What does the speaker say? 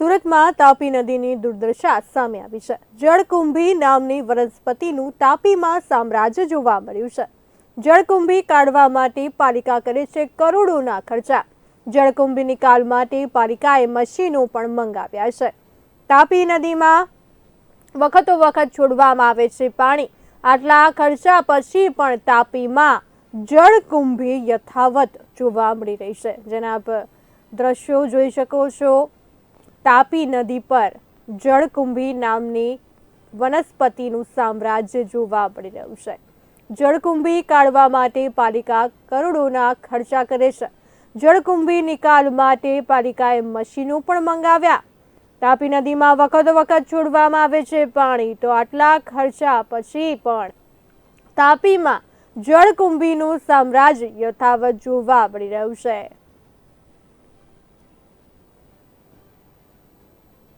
સુરતમાં તાપી નદીની દુર્દશા સામે આવી છે. જળકુંભી નામની વનસ્પતિનું તાપીમાં સામ્રાજ્ય જોવા મળ્યું છે. જળકુંભી કાઢવા માટે પાલિકા કરે છે કરોડોના ખર્ચા. જળકુંભી નિકાલ માટે પાલિકાએ મશીનો પણ મંગાવ્યા છે. તાપી નદીમાં વખતો વખત છોડવામાં આવે છે પાણી. આટલા ખર્ચા પછી પણ તાપીમાં જળકુંભી યથાવત જોવા મળી રહી છે. જેના આપ દ્રશ્યો જોઈ શકો છો. તાપી નદી પર જળકુંભી નામની વનસ્પતિનું સામ્રાજ્ય જોવા મળી રહ્યું છે. જળકુંભી કાઢવા માટે પાલિકા કરોડોના ખર્ચા કરે છે. જળકુંભી નિકાલ માટે પાલિકાએ મશીનો પણ મંગાવ્યા. તાપી નદીમાં વખતો વખત છોડવામાં આવે છે પાણી, તો આટલા ખર્ચા પછી પણ તાપીમાં જળકુંભીનું સામ્રાજ્ય યથાવત જોવા મળી રહ્યું છે.